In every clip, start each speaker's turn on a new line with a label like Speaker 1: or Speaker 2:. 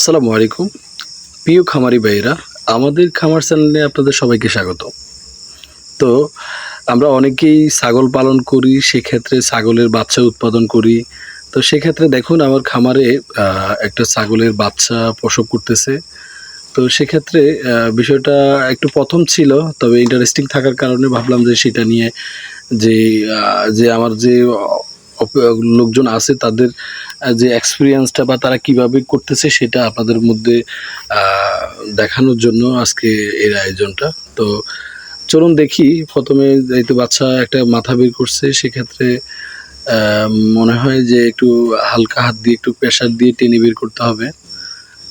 Speaker 1: আসসালামু আলাইকুম। প্রিয় খামারি ভাইরা আমাদের খামার চ্যানেলে আপনাদের সবাইকে স্বাগত। তো, আমরা অনেকেই ছাগল পালন করি, সেক্ষেত্রে ছাগলের বাচ্চা উৎপাদন করি। তো, সেক্ষেত্রে দেখুন, আমার খামারে একটা ছাগলের বাচ্চা প্রসব করতেছে। তো, সেক্ষেত্রে বিষয়টা একটু প্রথম ছিল, তবে ইন্টারেস্টিং থাকার কারণে ভাবলাম যে সেটা নিয়ে যে যে আমার যে লোকজন আছে, তাদের যে এক্সপিরিয়েন্সটা বা তারা কীভাবে করতেছে সেটা আপনাদের মধ্যে দেখানোর জন্য আজকে এর আয়োজনটা। তো চলুন দেখি, প্রথমে এই তো বাচ্চা একটা মাথা বের করছে, সেক্ষেত্রে মনে হয় যে একটু হালকা হাত দিয়ে, একটু প্রেশার দিয়ে টেনে বের করতে হবে।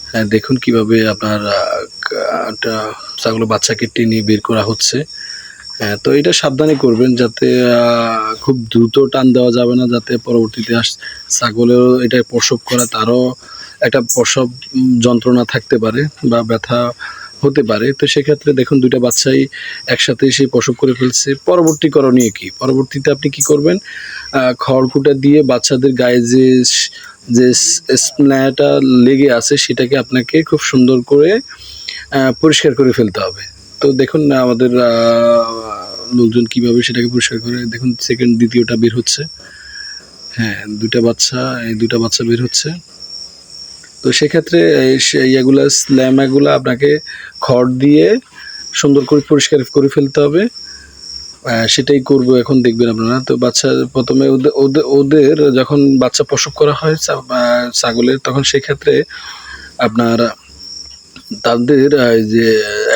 Speaker 1: হ্যাঁ দেখুন কীভাবে আপনার ছাগলের বাচ্চাকে টেনে বের করা হচ্ছে। হ্যাঁ তো এটা সাবধানে করবেন যাতে খুব দ্রুত টান দেওয়া যাবে না, যাতে পরবর্তীতে ছাগলেরও এটা প্রসব করা, তারও একটা প্রসব যন্ত্রণা থাকতে পারে বা ব্যথা হতে পারে। তো সেক্ষেত্রে দেখুন, দুইটা বাচ্চাই একসাথে সেই প্রসব করে ফেলছে। পরবর্তী করণীয় কি? পরবর্তীতে আপনি কি করবেন? খড়কুটা দিয়ে বাচ্চাদের গায়ে যে যে স্প্নাটা লেগে আছে, সেটাকে আপনাকে খুব সুন্দর করে পরিষ্কার করে ফেলতে হবে। তো দেখুন আমাদের লোকজন কীভাবে সেটাকে পরিষ্কার করে, দেখুন সেকেন্ড দ্বিতীয়টা বের হচ্ছে। হ্যাঁ দুটা বাচ্চা, এই দুটা বাচ্চা বের হচ্ছে। তো সেক্ষেত্রে ইয়েগুলা স্ল্যামাগুলো আপনাকে খড় দিয়ে সুন্দর করে পরিষ্কার করে ফেলতে হবে। সেটাই করব এখন, দেখবেন আপনারা। তো বাচ্চা, প্রথমে ওদের ওদের যখন বাচ্চা প্রসব করা হয় ছাগলের, তখন সেক্ষেত্রে আপনার তাদের যে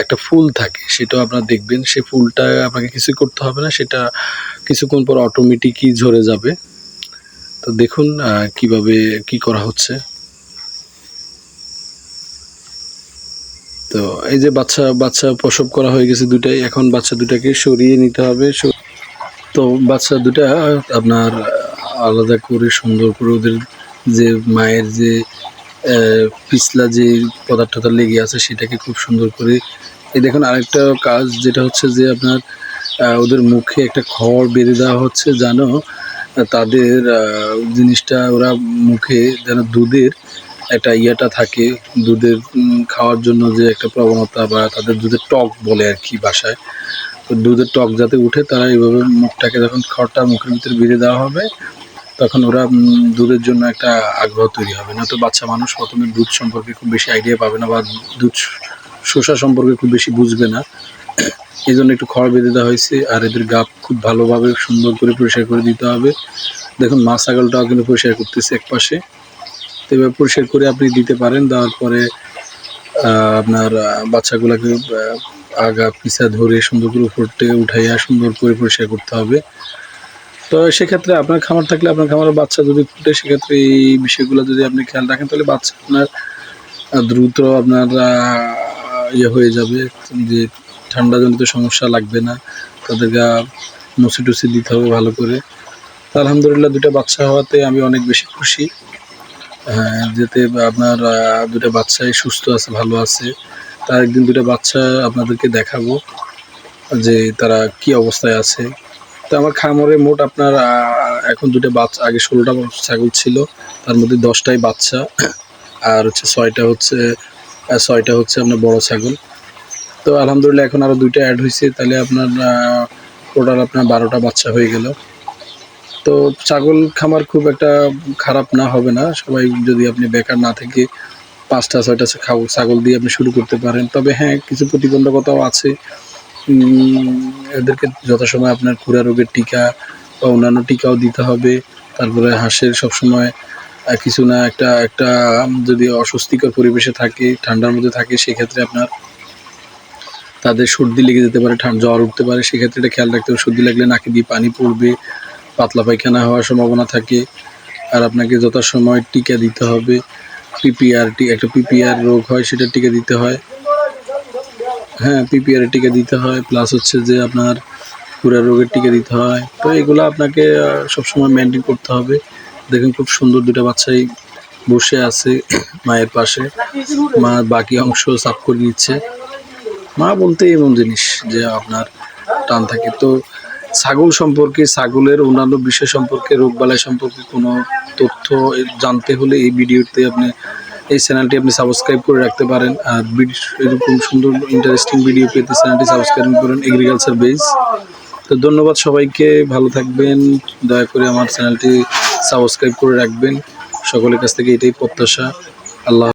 Speaker 1: একটা ফুল থাকে, সেটাও আপনারা দেখবেন। সেই ফুলটা আপনাকে কিছুই করতে হবে না, সেটা কিছুক্ষণ পর অটোমেটিকই ঝরে যাবে। তো দেখুন কীভাবে কি করা হচ্ছে। তো এই যে বাচ্চা বাচ্চা প্রসব করা হয়ে গেছে দুটাই, এখন বাচ্চা দুটাকে সরিয়ে নিতে হবে। তো বাচ্চা দুটা, আপনার আলাদা করে সুন্দর করে ওদের যে মায়ের যে পিছলা যে পদার্থটা লেগে আছে সেটাকে খুব সুন্দর করে এই দেখুন আরেকটা কাজ, যেটা হচ্ছে যে আপনার ওদের মুখে একটা খড় বেঁধে দেওয়া হচ্ছে যেন তাদের জিনিসটা ওরা মুখে যেন দুধের একটা ইয়েটা থাকে, দুধের খাওয়ার জন্য যে একটা প্রবণতা বা তাদের দুধের টক বলে আর কি বাসায়। তো দুধের টক যাতে উঠে তারা এইভাবে মুখটাকে যখন খড়টা মুখের ভিতরে বেঁধে দেওয়া হবে তখন ওরা দুধের জন্য একটা আগ্রহ তৈরি হবে। না তো বাচ্চা মানুষ প্রথমে দুধ সম্পর্কে খুব বেশি আইডিয়া পাবে না বা দুধ শোষা সম্পর্কে খুব বেশি বুঝবে না। এই জন্য একটু খড় বেঁধে দেওয়া হয়েছে আর এদের গাপ খুব ভালোভাবে সুন্দর করে পরিষ্কার করে দিতে হবে। দেখুন, মা ছাগলটাও কিন্তু পরিষ্কার করতেছে এক পাশে তো এবার পরিষ্কার করে আপনি দিতে পারেন, দেওয়ার পরে আপনার বাচ্চাগুলোকে আগা, পিছা ধরে সুন্দর করে উপর থেকে উঠাইয়া সুন্দর করে পরিষ্কার করতে হবে। তো সেক্ষেত্রে আপনার খামার থাকলে আপনার খামারের বাচ্চা যদি ফুটে, সেক্ষেত্রে এই বিষয়গুলো যদি আপনি খেয়াল রাখেন, তাহলে বাচ্চা আপনার দ্রুত আপনার ইয়ে হয়ে যাবে। যে ঠান্ডাজনিত সমস্যা লাগবে না তাদের গা মুছি টুসি দিতে হবে ভালো করে। তো আলহামদুলিল্লাহ দুটো বাচ্চা হওয়াতে আমি অনেক বেশি খুশি। যেতে আপনার দুটো বাচ্চাই সুস্থ আছে, ভালো আছে। তার একদিন দুটো বাচ্চা আপনাদেরকে দেখাবো যে তারা কি অবস্থায় আছে। তো আমার খামারে মোট আপনার এখন দুটো বাচ্চা, আগে ষোলোটা ছাগল ছিল, তার মধ্যে দশটাই বাচ্চা, আর হচ্ছে ছয়টা হচ্ছে ছয়টা হচ্ছে আপনার বড় ছাগল। তো আলহামদুলিল্লাহ এখন আরও দুইটা অ্যাড হয়েছে তাহলে আপনার টোটাল আপনার বারোটা বাচ্চা হয়ে গেল। তো ছাগল খামার খুব একটা খারাপ না, হবে না। সবাই যদি আপনি বেকার না থেকে পাঁচটা, ছয়টা ছাগল দিয়ে আপনি শুরু করতে পারেন। তবে হ্যাঁ কিছু প্রতিবন্ধকতাও আছে। এদেরকে যথাসময় আপনার খুরা রোগের টিকা বা অন্যান্য টিকাও দিতে হবে। তারপরে হাঁসের সবসময় কিছু না, একটা একটা যদি অস্বস্তিকর পরিবেশে থাকে, ঠান্ডার মধ্যে থাকে, সেক্ষেত্রে আপনার তাদের সর্দি লেগে যেতে পারে ঠান্ডা জ্বর উঠতে পারে। সেক্ষেত্রে এটা খেয়াল রাখতে হবে, সর্দি লাগলে নাকি দিয়ে পানি পড়বে, পাতলা পায়খানা হওয়ার সম্ভাবনা থাকে। আর আপনাকে যথাসময় টিকা দিতে হবে। পিপিআর একটা পিপিআর রোগ হয় সেটা টিকা দিতে হয়। হ্যাঁ পিপিআর টিকা দিতে হয় প্লাস হচ্ছে যে আপনার পুরা রোগের টিকা দিতে হয়। তো এগুলো আপনাকে সবসময় মেনটেন করতে হবে। দেখুন, খুব সুন্দর দুটো বাচ্চাই বসে আছে মায়ের পাশে। মা বাকি অংশ সাফ করে নিচ্ছে। মা বলতে এমন জিনিস যে আপনার টান থাকে। তো ছাগল সম্পর্কে, ছাগলের অন্যান্য বিষয় সম্পর্কে, রোগবালাই সম্পর্কে কোনো তথ্য জানতে হলে এই ভিডিওতে আপনি এই চ্যানেলটি আপনি সাবস্ক্রাইব করে রাখতে পারেন আর এরকম সুন্দর ইন্টারেস্টিং ভিডিও পেতে চ্যানেলটি সাবস্ক্রাইব করেন এগ্রিকালচার বেস তো ধন্যবাদ সবাইকে, ভালো থাকবেন, দয়া করে আমার চ্যানেলটি সাবস্ক্রাইব করে রাখবেন। সকলের কাছ থেকে এটাই প্রত্যাশা। আল্লাহ